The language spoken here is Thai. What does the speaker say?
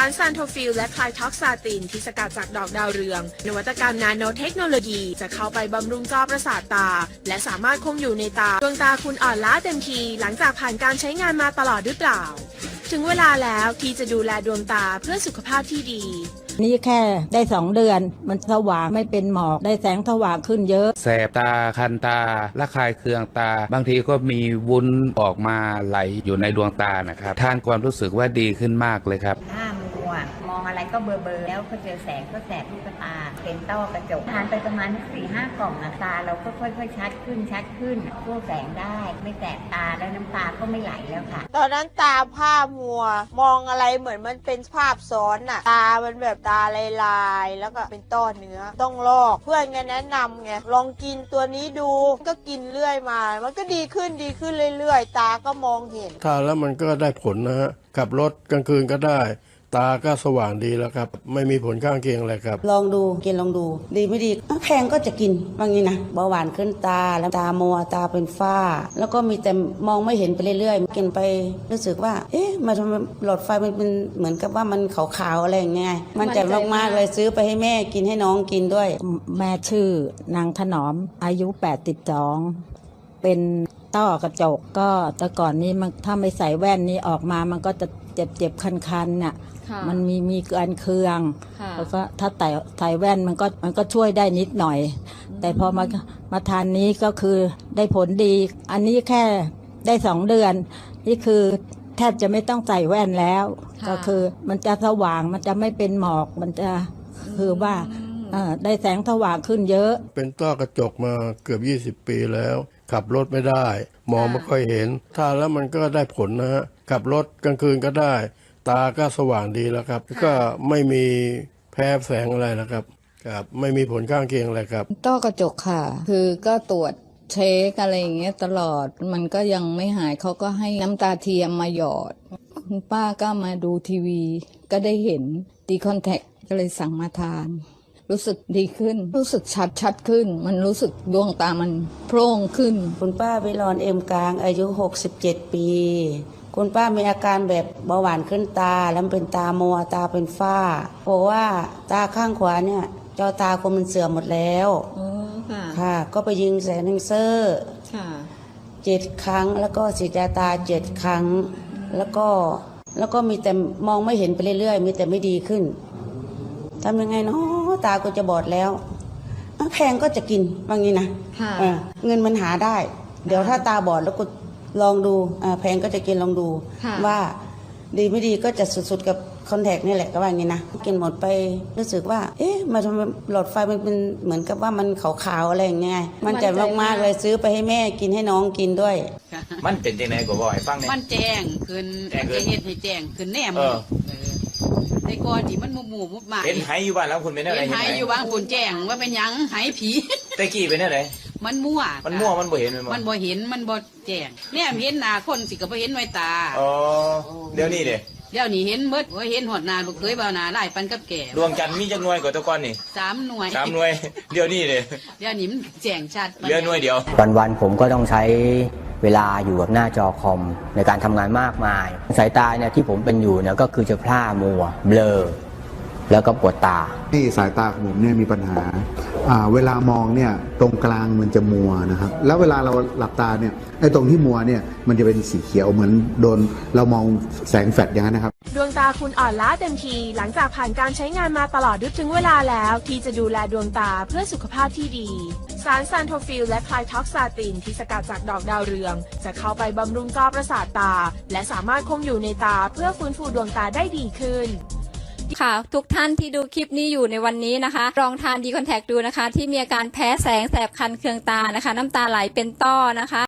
ารซานโทฟิลและคลายท็อกซาตินที่สกัดจากดอกดาวเรือง นวัตกรรมนาโนเทคโนโลยี จะเข้าไปบำรุงจอประสาทตา และสามารถคงอยู่ในตาดวงตาคุณอ่อนล้าเต็มที หลังจากผ่านการใช้งานมาตลอดหรือเปล่า ถึงเวลาแล้วที่จะดูแลดวงตาเพื่อสุขภาพที่ดีนี่แค่ได้สองเดือน มันสว่างไม่เป็นหมอกได้แสงสว่างขึ้นเยอะ แสบตาคันตาระคายเคืองตา บางทีก็มีวุ้นออกมาไหลอยู่ในดวงตานะครับท่านความรู้สึกว่าดีขึ้นมากเลยครับหน้ามัวม องอะไรก็เบลอเบอๆแล้วพอเจอแสงก็แสบลูกตาเป็นต้อกระจกทานไปประมาณสี่ห้ากล่องนะตาเราก็ค่อยๆชัดขึ้นชัดขึ้นพวกแสงได้ไม่แสบตาแล้วน้ำตาก็ไม่ไหลแล้วค่ะ ตอนนั้นตาผ้ามัว มองอะไรเหมือนมันเป็นภาพซ้อนอะตามันแบบตาลายๆ แล้วก็เป็นต้อเนื้อ ต้องลอก เพื่อนไงแนะนำไง ลองกินตัวนี้ดู ก็กินเรื่อยมา มันก็ดีขึ้นดีขึ้นเรื่อยๆ ตาก็มองเห็น ทานแล้วมันก็ได้ผลนะฮะ ขับรถกลางคืนก็ได้ ตาก็สว่างดีแล้วครับ ไม่มีผลข้างเคียงอะไรครับ ลองดูกินลองดู ดีไม่ดีอะแพงก็จะกินบางนี้นะเบาหวานขึ้นตาแล้วตามัวตาเป็นฝ้า แล้วก็มีแต่มองไม่เห็นไปเรื่อยๆกินไปรู้สึกว่า เอ๊ะมาทำไมหลอดไฟมันเป็นเหมือนกับว่ามันขาวๆอะไรอย่างเงี้ยมันใจะมากๆเลยซื้อไปให้แม่กินให้น้องกินด้วย แม่ชื่อนางถนอมอายุ 82 เป็น ต้อกระจกก็แต่ก่อนนี้มันถ้าไม่ใส่แว่นนี้ออกมามันก็จะเจ็บเจ็บๆคันๆน่ะ ค่ะมันมีมีเกินเคืองค่ะแล้วก็ถ้าใส่ใส่แว่นมันก็มันก็ช่วยได้นิดหน่อย แต่พอมามาทานนี้ก็คือได้ผลดี อันนี้แค่ได้สองเดือน นี่คือแทบจะไม่ต้องใส่แว่นแล้ว ค่ะ ก็คือมันจะสว่างมันจะไม่เป็นหมอกมันจะคือว่าเอ่อได้แสงสว่างขึ้นเยอะ เป็นต้อกระจกมาเกือบ 20 ปีแล้ว ขับรถไม่ได้ มองไม่ค่อยเห็นทานแล้วมันก็ได้ผลนะฮะขับรถกลางคืนก็ได้ ตาก็สว่างดีแล้วครับ ก็ไม่มีแพ้แสงอะไรนะครับครับไม่มีผลข้างเคียงอะไรครับ ต้อกระจกค่ะ คือก็ตรวจเช็คอะไรอย่างเงี้ยตลอดมันก็ยังไม่หายเขาก็ให้น้ำตาเทียมมาหยอด คุณป้าก็มาดูทีวี ก็ได้เห็นดีคอนแทคก็เลยสั่งมาทาน รู้สึกดีขึ้น รู้สึกชัดชัดขึ้น มันรู้สึกดวงตามันโพร่งขึ้น คุณป้าวิรอนเอ็มกลางอายุ 67 ปี คุณป้ามีอาการแบบเบาหวานขึ้นตา แล้วเป็นตามัวตาเป็นฝ้าเพราะว่าตาข้างขวาเนี่ยเจ้าตาคมมันเสื่อมหมดแล้วอ๋อค่ะค่ะ ก็ไปยิงแสงเลเซอร์ค่ะเจ็ดครั้ง แล้วก็ฉีดยาตาเจ็ดครั้ง แล้วก็แล้วก็มีแต่มองไม่เห็นไปเรื่อยๆ มีแต่ไม่ดีขึ้นทำยังไงเนาะ ตาก็จะบอดแล้วอะแพงก็จะกินบางนี้นะค่ะเออเงินมันหาได้ เดี๋ยวถ้าตาบอดแล้วก็ลองดูอ่าแพงก็จะกินลองดูค่ะว่าดีไม่ดีก็จะสุดๆกับคอนแทคนี่แหละก็ว่าอย่างนี้นะกินหมดไปรู้สึกว่า เอ๊ะมาทำไมหลอดไฟมันเป็นเหมือนกับว่ามันขาวๆอะไรอย่างเงี้ยมันใจะมากๆเลยซื้อไปให้แม่กินให้น้องกินด้วย มันเป็นจังไดก็บ่ให้ฟังแหน่มันแจ้งขึ้นแจ้งขึ้จะนเฮ็ดให้แจ้งขึ้นแน่เอมือเออ แต่ก่อนที่มันหมู่หมู่มุบหมายเห็นไหอยู่บ้านแล้วคุณเป็นอะไรเห็นไหอยู่บางคนแจ้งว่าเป็นหยังไหผีแต่กี้เป็นอะไรมันมั่วมันมั่วมันบ่เห็นแมันบ่มันบ่เห็นมันบ่แจ้งเนี่ยเห็นหน้าคนสิก็บ่เห็นไว้ตาอ๋อเดี๋ยวนี้เด้ เดี๋ยวนี้เห็นเบิดว่าเห็นหอดหน้าลูกเคยเบาหน้าไล่ปันกับแก่ดวงจันทร์มีจักหน่วยกว่าแตะก่อนนี่สามหน่วยสามหน่วย เดี๋ยวนี้เด้เดี๋ยวนี้มันแจ้งชัดเหลือหน่วยเดียววันๆผมก็ต้องใช้เวลาอยู่กับหน้าจอคอมในการทำงานมากมาย สายตาเนี่ยที่ผมเป็นอยู่เนี่ยก็คือจะพร่ามัวเบลอ แล้วก็ปวดตา ที่สายตาของผมเนี่ยมีปัญหาอ่า เวลามองเนี่ยตรงกลางมันจะมัวนะครับ แล้วเวลาเราหลับตาเนี่ยไอ้ตรงที่มัวเนี่ยมันจะเป็นสีเขียวเหมือนโดนเรามองแสงแฟลชอย่างนั้นนะครับ ดวงตาคุณอ่อนล้าเต็มที หลังจากผ่านการใช้งานมาตลอดดึกถึงเวลาแล้ว ที่จะดูแลดวงตาเพื่อสุขภาพที่ดี สารซานโทฟิลและคลายท็อกซาตินที่สกัดจากดอกดาวเรือง จะเข้าไปบำรุงจอประสาทตา และสามารถคงอยู่ในตาเพื่อฟื้นฟูดวงตาได้ดีขึ้น ค่ะ ทุกท่านที่ดูคลิปนี้อยู่ในวันนี้นะคะลองทานดีคอนแทคดูนะคะ ที่มีอาการแพ้แสงแสบคันเคืองตานะคะ น้ำตาไหลเป็นต้อนะคะ